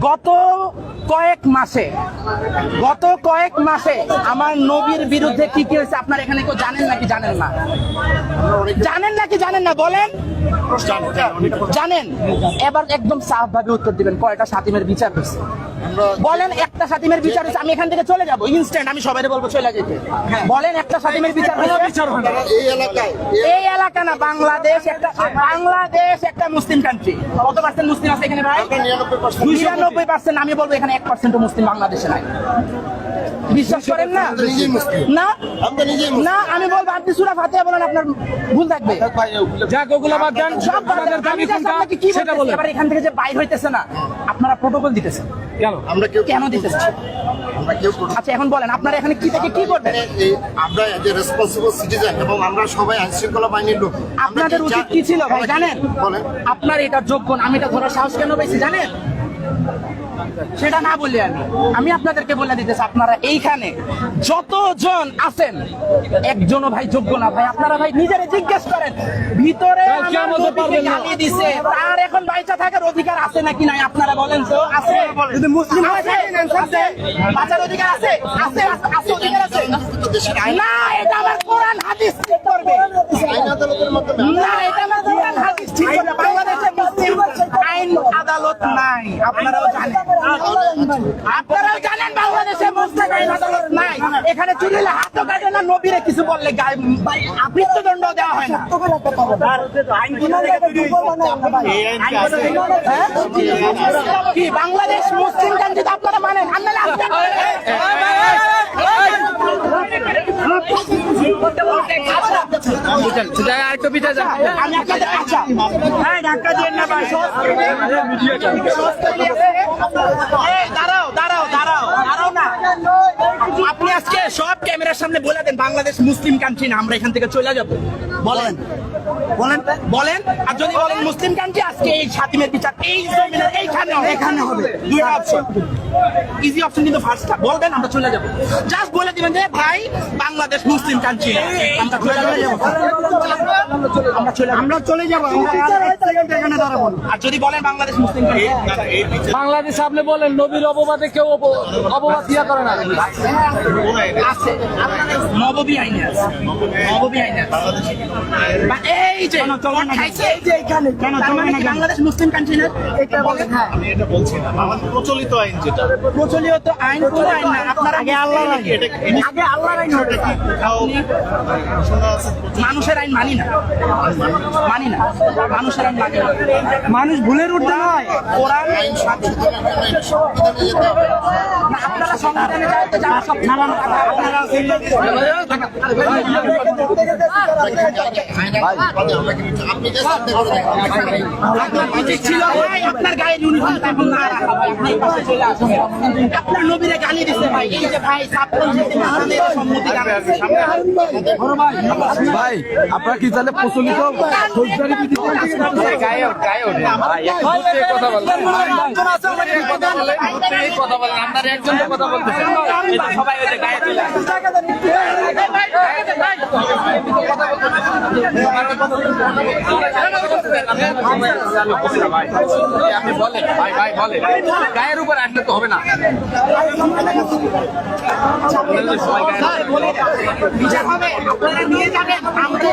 গত কয়েক মাসে, গত কয়েক মাসে আমার নবীর বিরুদ্ধে কি কি হয়েছে আপনার এখানে কেউ জানেন নাকি জানেন না? জানেন নাকি জানেন না? বলেন। জানেন এবার একদম সাফ ভাবে উত্তর দিবেন কয়টা সাতিমের বিচার হয়েছে? বলেন একটা সাতিমের বিচার হয়েছে আমি এখান থেকে চলে যাব ইনস্ট্যান্ট আমি সবাই বলব চলে যেতে। বলেন একটা সাতিমের বিচার এই এলাকা না বাংলাদেশ একটা বাংলাদেশ একটা মুসলিম কান্ট্রি কত পার্সেন্ট মুসলিম আছে এখানে ভাই? নিরানব্বই পার্সেন্ট নিরানব্বই পার্সেন্ট আমি বলব এখানে এক পার্সেন্ট মুসলিম বাংলাদেশে নাই। বিশ্বাস করেন না? না না আমি বলব আপনি সুরা ফাতিহা বলেন আপনার ভুল থাকবে। যাক ওগুলো বাদ দেন সব আপনাদের দাবি কোনটা সেটা বলেন। এবার এখান থেকে যে বাইর হইতেছে না আপনারা প্রোটোকল দিতেছেন। কেন? আমরা কেউ কেন আচ্ছা এখন বলেন আপনারা এখানে কি থেকে কি করবেন? এই আমরা যে রেসপন্সিবল সিটিজেন এবং আমরা সবাই আইন শৃঙ্খলা বাহিনীর লোক আপনাদের উচিত কি ছিল ভাই জানেন? বলেন। আপনার এটা যোগ্য আমি এটা ধরার সাহস কেন পেয়েছি জানেন? সেটা না বলি আমি। আমি আপনাদেরকে বলে দিতেছি আপনারা এইখানে যতজন আছেন একজনও ভাই যোগ্য না। ভাই আপনারা ভাই নিজেরা জিজ্ঞেস করেন ভিতরে? গালি দিছে তার এখন বাইচা থাকার অধিকার আছে নাকি নাই? আপনারা বলেন তো আছে। যদি মুসলিম আছে আছে। বাঁচার অধিকার আছে আছে আছে, অধিকার আছে। না এটা আমার কোরআন হাদিস ঠিক করবে। না এটা আমার কোরআন হাদিস ঠিক করে বাংলাদেশে মুসলিম আইন আদালত নাই আপনারাও জানেন। আপনারাও জানেন বাংলাদেশে মুসলিম আইন আদালত নাই। এখানে চুরিলে হাতও কাটে না নবীরে কিছু বললে গায়ে মৃত্যুদণ্ড দেওয়া হয় না। হ্যাঁ? কি বাংলাদেশ মুসলিম কান্ট্রি আপনারা মানেন? আপনারা আরেকটু পিঠা যান। আমি আপনাদের আচ্ছা হ্যাঁ ধাক্কা দিয়ে না দাঁড়াও দাঁড়াও দাঁড়াও দাঁড়াও না। আপনি আজকে সব ক্যামেরার সামনে বলে দেন বাংলাদেশ মুসলিম কান্ট্রি না আমরা এখান থেকে চলে যাব। বলেন। বলেন। বলেন। আর যদি বলেন মুসলিম কান্ট্রি আজকে এই সাতিমের বিচার এই জমিনের এইখানে এখানে হবে। দুইটা অপশন ইজি অপশন কিন্তু ফার্স্টটা বলবেন আমরা চলে যাব। জাস্ট বলে দিবেন যে ভাই বাংলাদেশ মুসলিম কান্ট্রি আমরা চলে যাব। আমরা চলে আমরা চলে যাব। এখানে দাঁড়াবো আর যদি বলেন বাংলাদেশ মুসলিম কান্ট্রি বাংলাদেশ আপনি বলেন নবীর অপবাদে কেউ অপ- অপবাদ ইয়া করে না। আছে। নববী আইনে আছে। নববী আইনে আছে। এই এই যে এখানে তার মানে কি বাংলাদেশ মুসলিম কান্ট্রি না এটা বলেন হ্যাঁ আমি এটা বলছি না আমাদের প্রচলিত আইন যেটা প্রচলিত আইন কোন আইন না আপনারা আগে আল্লাহ এটা আগে আল্লাহর আইন হবে কি কোথাও মানুষের আইন মানি না মানি না মানুষের আইন মানি না মানুষ ভুলের উঠতে নয় কোরআন আইন আপনারা সংবিধানে যাইতে যাওয়া সব আপনারা আইন আপনার গায়ের ইউনিফর্ম এখন না রাখা ভাই আপনি পাশে চলে আসুন। আপনার নবীরে গালি দিছে ভাই এই যে ভাই ছাত্র যেদিন আমাদের সম্মতি জানাচ্ছে ভাই আপনারা কি তাহলে প্রচলিত গায়ে গায়ে ওঠে কথা বলেন। কথা বলেন আপনার একজন কথা বলতেছেন। সবাই গায়ে চলে আসে। আপনি বলেন ভাই ভাই বলেন গায়ের উপর আসলে তো হবে না নিয়ে যাবেন আমরা